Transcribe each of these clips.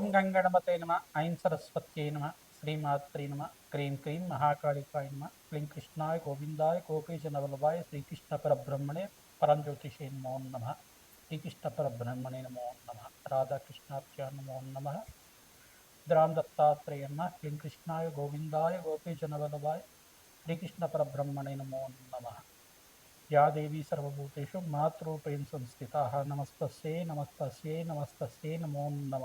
ఓం గంగణపతే నమ ఐం సరస్వత్యై నమ శ్రీమాత్రే నమ క్రీం క్రీం మహాకాళికాయ నమ క్లీం కృష్ణాయ గోవిందాయ గోపీజనవల్లభాయ శ్రీకృష్ణ పరబ్రహ్మణే పరంజ్యోతిషే నమో నమ శ్రీకృష్ణ పరబ్రహ్మణే నమో నమ రాధాకృష్ణాభ్యా నమో నమ ద్రాం దత్తాత్రేయ నమ క్లీం కృష్ణాయ గోవిందాయ గోపీజనవల్లభాయ శ్రీకృష్ణ పరబ్రహ్మణే నమో నమ. యా దేవీ సర్వభూతేషు మాతృపేణ సంస్థిత నమస్తస్యై నమస్తస్యై నమస్తస్యై నమో నమ.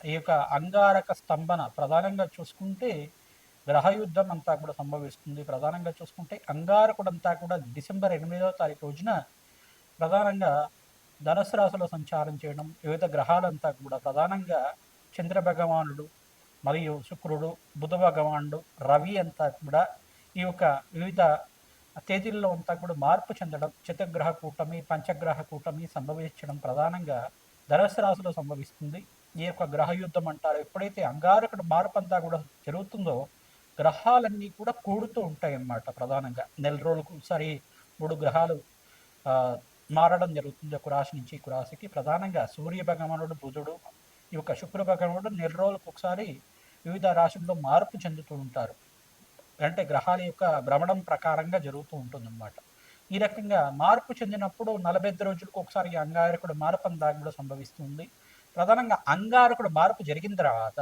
ఈ యొక్క అంగారక స్తంభన ప్రధానంగా చూసుకుంటే గ్రహయుద్ధం అంతా కూడా సంభవిస్తుంది. ప్రధానంగా చూసుకుంటే అంగారకుడు అంతా కూడా డిసెంబర్ ఎనిమిదవ తారీఖు రోజున ప్రధానంగా ధనుసు రాశిలో సంచారం చేయడం వివిధ గ్రహాలంతా కూడా ప్రధానంగా చంద్ర భగవానుడు మరియు శుక్రుడు బుధ భగవానుడు రవి అంతా కూడా ఈ యొక్క వివిధ తేదీల్లో అంతా కూడా మార్పు చెందడం చతుగ్రహ కూటమి పంచగ్రహ కూటమి సంభవించడం ప్రధానంగా ధనుసు రాశిలో సంభవిస్తుంది. ఈ యొక్క గ్రహ యుద్ధం అంటారు. ఎప్పుడైతే అంగారకుడు మార్పు కూడా జరుగుతుందో గ్రహాలన్నీ కూడా కూడుతూ ఉంటాయి అన్నమాట ప్రధానంగా. నెల రోజులకు ఒకసారి మూడు గ్రహాలు మారడం జరుగుతుంది. ఒక రాశి నుంచి ఒక రాశికి. ప్రధానంగా సూర్య భగవానుడు బుధుడు ఈ యొక్క శుక్ర భగవానుడు నెల రోజులకు ఒకసారి వివిధ రాశుల్లో మార్పు చెందుతూ ఉంటారు. అంటే గ్రహాల యొక్క భ్రమణం ప్రకారంగా జరుగుతూ ఉంటుంది అనమాట ఈ రకంగా మార్పు చెందినప్పుడు నలభై ఐదు రోజులకు ఒకసారి అంగారకుడు మార్పం అంతా కూడా సంభవిస్తుంది ప్రధానంగా అంగారకుడు మార్పు జరిగిన తర్వాత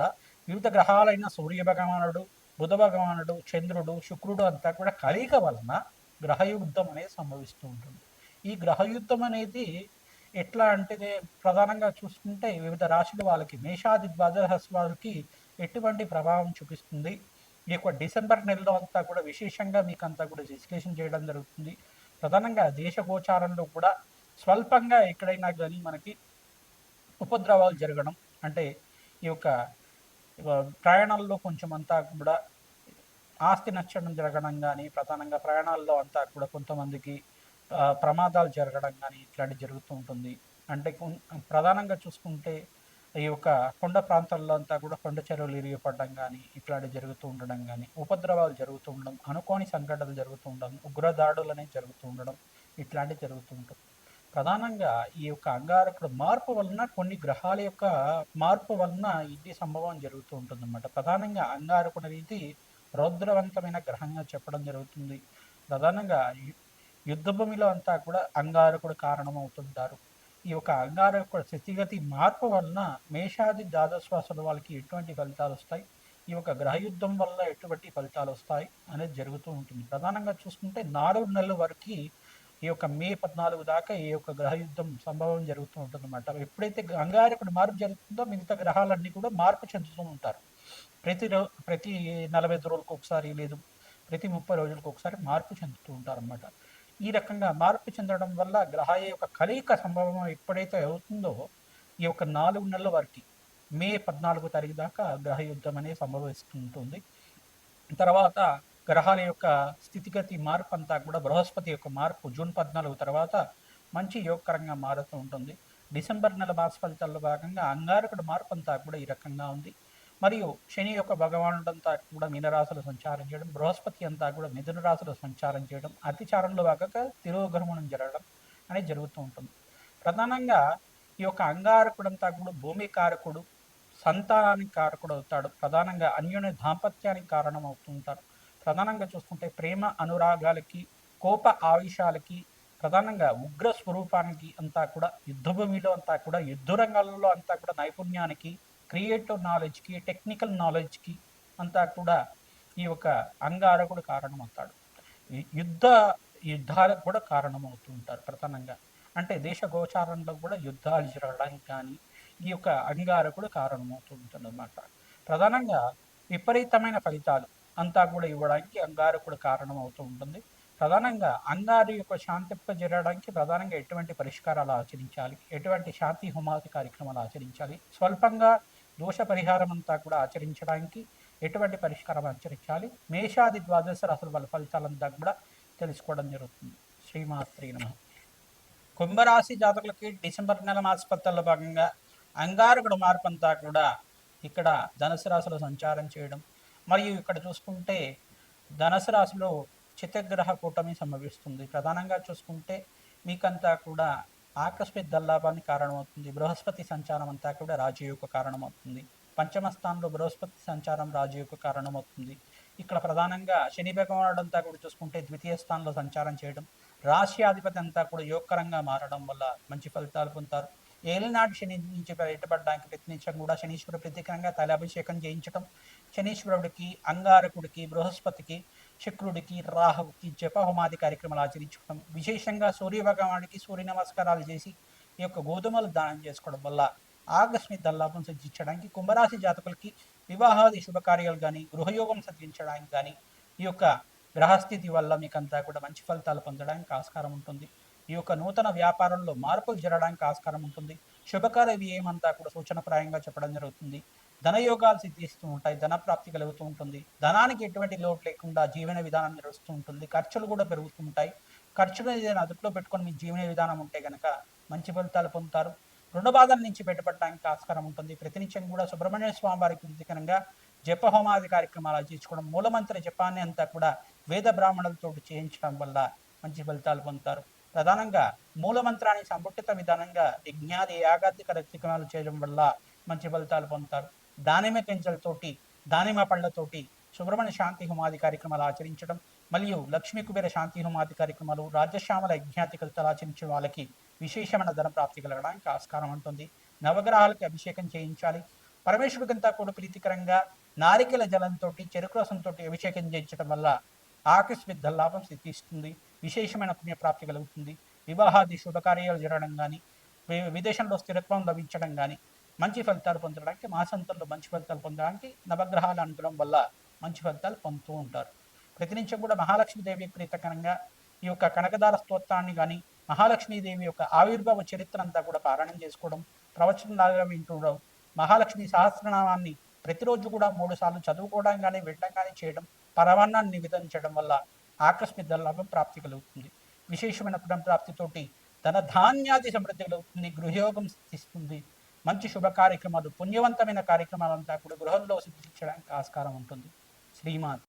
వివిధ గ్రహాలైన సూర్య భగవానుడు బుధ భగవానుడు చంద్రుడు శుక్రుడు అంతా కూడా కలియక వలన గ్రహయుద్ధం అనేది సంభవిస్తూ ఉంటుంది. ఈ గ్రహయుద్ధం అనేది ఎట్లా అంటే ప్రధానంగా చూసుకుంటే వివిధ రాశుల వాళ్ళకి మేషాది ద్వాదశ వాళ్ళకి ఎటువంటి ప్రభావం చూపిస్తుంది? ఈ యొక్క డిసెంబర్ నెలలో అంతా కూడా విశేషంగా మీకు అంతా కూడా విశ్లేషణ చేయడం జరుగుతుంది. ప్రధానంగా దేశ గోచారంలో కూడా స్వల్పంగా ఎక్కడైనా కానీ మనకి ఉపద్రవాలు జరగడం అంటే ఈ యొక్క ప్రయాణాల్లో కొంచెం అంతా కూడా ఆస్తి నచ్చడం జరగడం కానీ ప్రధానంగా ప్రయాణాల్లో అంతా కూడా కొంతమందికి ప్రమాదాలు జరగడం కానీ ఇట్లాంటివి జరుగుతూ ఉంటుంది. అంటే ప్రధానంగా చూసుకుంటే ఈ యొక్క కొండ ప్రాంతాల్లో అంతా కూడా కొండ చెరువులు ఇరిగిపడడం కానీ ఇట్లాంటివి జరుగుతూ ఉండడం కానీ ఉపద్రవాలు జరుగుతూ ఉండడం అనుకోని సంఘటనలు జరుగుతూ ఉండడం ఉగ్రదాడులు అనేవి జరుగుతూ ఉండడం ఇట్లాంటివి జరుగుతూ ఉంటుంది ప్రధానంగా ఈ యొక్క అంగారకుడు మార్పు వలన కొన్ని గ్రహాల యొక్క మార్పు వలన ఇది సంభవం జరుగుతూ ఉంటుంది అన్నమాట ప్రధానంగా అంగారకుడు అనేది రౌద్రవంతమైన గ్రహంగా చెప్పడం జరుగుతుంది. ప్రధానంగా యుద్ధభూమిలో అంతా కూడా అంగారకుడు కారణమవుతుంటారు. ఈ యొక్క అంగారకుడు స్థితిగతి మార్పు వలన మేషాది ద్వాదశ్వాసుల వాళ్ళకి ఎటువంటి ఫలితాలు వస్తాయి? ఈ యొక్క గ్రహయుద్ధం వల్ల ఎటువంటి ఫలితాలు వస్తాయి? అనేది జరుగుతూ ఉంటుంది. ప్రధానంగా చూసుకుంటే నాలుగు నెలల వరకు ఈ యొక్క మే పద్నాలుగు దాకా ఈ యొక్క గ్రహయుద్ధం సంభవం జరుగుతూ ఉంటుందన్నమాట. ఎప్పుడైతే అంగారకుడు మార్పు జరుగుతుందో మిగతా గ్రహాలన్నీ కూడా మార్పు చెందుతూ ఉంటారు. ప్రతి రో ప్రతి నలభై ఐదు రోజులకు ఒకసారి లేదు ప్రతి ముప్పై రోజులకు ఒకసారి మార్పు చెందుతూ ఉంటారు అన్నమాట ఈ రకంగా మార్పు చెందడం వల్ల గ్రహాల యొక్క కలయిక సంభవం ఎప్పుడైతే అవుతుందో ఈ యొక్క నాలుగు నెలల వరకు మే పద్నాలుగో తారీఖు దాకా గ్రహ యుద్ధం అనేది సంభవిస్తుంటుంది. తర్వాత గ్రహాల యొక్క స్థితిగతి మార్పు అంతా కూడా బృహస్పతి యొక్క మార్పు జూన్ పద్నాలుగు తర్వాత మంచి యోగకరంగా మారుతూ ఉంటుంది. డిసెంబర్ నెల మాస ఫలితాల్లో భాగంగా అంగారకుడు మార్పు అంతా కూడా ఈ రకంగా ఉంది. మరియు శని యొక్క భగవానుడంతా కూడా మీనరాశులు సంచారం చేయడం బృహస్పతి అంతా కూడా మిథున రాశులు సంచారం చేయడం అతిచారంలో భాగంగా తిరోగమనం జరగడం అనేది జరుగుతూ ఉంటుంది. ప్రధానంగా ఈ యొక్క అంగారకుడు అంతా కూడా భూమి కారకుడు సంతానానికి కారకుడు అవుతాడు. ప్రధానంగా అన్యోన్య దాంపత్యానికి కారణం అవుతుంటారు ప్రధానంగా చూసుకుంటే ప్రేమ అనురాగాలకి కోప ఆవేశాలకి ప్రధానంగా ఉగ్ర స్వరూపానికి అంతా కూడా యుద్ధభూమిలో అంతా కూడా యుద్ధ రంగాలలో అంతా కూడా నైపుణ్యానికి క్రియేటివ్ నాలెడ్జ్కి టెక్నికల్ నాలెడ్జ్కి అంతా కూడా ఈ యొక్క అంగారకుడు కారణం అవుతాడు ఈ యుద్ధ యుద్ధాలకు కూడా కారణమవుతూ ఉంటారు ప్రధానంగా. అంటే దేశ గోచారంలో కూడా యుద్ధాలు జరగడానికి కానీ ఈ యొక్క అంగారకుడు కారణమవుతూ ఉంటుంది అన్నమాట ప్రధానంగా విపరీతమైన ఫలితాలు. అంతా కూడా ఇవ్వడానికి అంగారకుడు కారణం అవుతూ ఉంటుంది. ప్రధానంగా అంగారు యొక్క శాంతింప జరగడానికి ప్రధానంగా ఎటువంటి పరిష్కారాలు ఆచరించాలి? ఎటువంటి శాంతి హుమాతి కార్యక్రమాలు ఆచరించాలి? స్వల్పంగా దోష పరిహారం అంతా కూడా ఆచరించడానికి ఎటువంటి పరిష్కారం ఆచరించాలి? మేషాది ద్వాదశ రాసుల వాళ్ళ ఫలితాలంతా కూడా తెలుసుకోవడం జరుగుతుంది. శ్రీమాత్రి నమ. కుంభరాశి జాతకులకి డిసెంబర్ నెల మాసపత్తాల్లో భాగంగా అంగారకుడు మార్పు అంతా కూడా ఇక్కడ ధనుసు రాశిలో సంచారం చేయడం మరియు ఇక్కడ చూసుకుంటే ధనుసు రాశిలో చిత్రగ్రహ కూటమి సంభవిస్తుంది. ప్రధానంగా చూసుకుంటే మీకంతా కూడా ఆకస్మిక దల్లాభానికి కారణమవుతుంది. బృహస్పతి సంచారం అంతా కూడా రాజయోగ కారణమవుతుంది. పంచమ స్థానంలో బృహస్పతి సంచారం రాజయోగ కారణమవుతుంది. ఇక్కడ ప్రధానంగా శని భగవానుడు అంతా కూడా చూసుకుంటే ద్వితీయ స్థానంలో సంచారం చేయడం రాష్ట్రాధిపతి అంతా కూడా యోగకరంగా మారడం వల్ల మంచి ఫలితాలు పొందుతారు. ఏలినాటి శని నుంచి బయటపడడానికి ప్రయత్నించడం కూడా శనీశ్వర ప్రత్యేకంగా తలాభిషేకం చేయించడం శనీశ్వరుడికి అంగారకుడికి బృహస్పతికి శుక్రుడికి రాహుకి జప హోమాది కార్యక్రమాలు ఆచరించుకోవడం విశేషంగా సూర్య భగవానుడికి సూర్య నమస్కారాలు చేసి ఈ యొక్క గోధుమలు దానం చేసుకోవడం వల్ల ఆకస్మిక దల్లాభం సిద్ధించడానికి కుంభరాశి జాతకులకి వివాహాది శుభకార్యాలు కానీ గృహయోగం సిద్ధించడానికి కానీ ఈ యొక్క గ్రహస్థితి వల్ల మీకంతా కూడా మంచి ఫలితాలు పొందడానికి ఆస్కారం ఉంటుంది. ఈ యొక్క నూతన వ్యాపారంలో మార్పులు జరగడానికి ఆస్కారం ఉంటుంది. శుభకార్య వ్యయమంతా కూడా సూచనప్రాయంగా చెప్పడం జరుగుతుంది. ధనయోగాలు సిద్ధిస్తూ ఉంటాయి ధన ప్రాప్తి కలుగుతూ ఉంటుంది. ధనానికి ఎటువంటి లోటు లేకుండా జీవన విధానం నడుస్తూ ఉంటుంది. ఖర్చులు కూడా పెరుగుతూ ఉంటాయి. ఖర్చులు ఏదైనా అదుపులో పెట్టుకొని మీ జీవన విధానం ఉంటే కనుక మంచి ఫలితాలు పొందుతారు. రుణ బాధల నుంచి బయటపడడానికి ఆస్కారం ఉంటుంది. ప్రతినిత్యం కూడా సుబ్రహ్మణ్య స్వామి వారికి ప్రీతికరంగా జప హోమాది కార్యక్రమాలు ఆచరించుకోవడం మూలమంత్ర జపాన్ని అంతా కూడా వేద బ్రాహ్మణులతో చేయించడం వల్ల మంచి ఫలితాలు పొందుతారు. ప్రధానంగా మూలమంత్రాన్ని సంపుటిత విధానంగా యజ్ఞాది యాగాది కార్యక్రమాలు చేయడం వల్ల మంచి ఫలితాలు పొందుతారు. దానిమ్మ గింజలతోటి దానిమ్మ పళ్ళతోటి సుబ్రహ్మణ్య శాంతి హోమాది కార్యక్రమాలు ఆచరించడం మరియు లక్ష్మీ కుబేర శాంతి హోమాది కార్యక్రమాలు రాజశ్యామల యజ్ఞాతికలతో ఆచరించిన ఆచరించే వాళ్ళకి విశేషమైన ధన ప్రాప్తి కలగడానికి ఆస్కారం ఉంటుంది. నవగ్రహాలకి అభిషేకం చేయించాలి. పరమేశ్వరుడికంతా కూడా ప్రీతికరంగా నారికెల జలంతో చెరుకు రసంతో అభిషేకం చేయించడం వల్ల ఆకస్మిక లాభం సిద్ధిస్తుంది. విశేషమైన పుణ్యప్రాప్తి కలుగుతుంది. వివాహాది శుభకార్యాలు జరగడం కానీ విదేశంలో స్థిరత్వం లభించడం కానీ మంచి ఫలితాలు పొందడానికి మాసంతంలో మంచి ఫలితాలు పొందడానికి నవగ్రహాలు అనడం వల్ల మంచి ఫలితాలు పొందుతూ ఉంటారు. ప్రతినిత్యం కూడా మహాలక్ష్మీదేవి ప్రీతకరంగా ఈ యొక్క కనకదార స్తోత్రాన్ని కానీ మహాలక్ష్మీదేవి యొక్క ఆవిర్భావ చరిత్ర అంతా కూడా పారాయణం చేసుకోవడం ప్రవచనలాగా వింటుండడం మహాలక్ష్మి సహస్రనామాన్ని ప్రతిరోజు కూడా మూడు సార్లు చదువుకోవడం కానీ వినడం కానీ చేయడం పరమాన్నాన్ని నివేదించడం వల్ల ఆకస్మిక లాభం ప్రాప్తి కలుగుతుంది. విశేషమైన ప్రాప్తితోటి ధన ధాన్యాది సమృద్ధి కలుగుతుంది గృహయోగం సిద్ధిస్తుంది మంచి శుభ కార్యక్రమాలు పుణ్యవంతమైన కార్యక్రమాలంతా కూడా గృహంలో సిద్ధించడానికి ఆస్కారం ఉంటుంది. శ్రీమాన్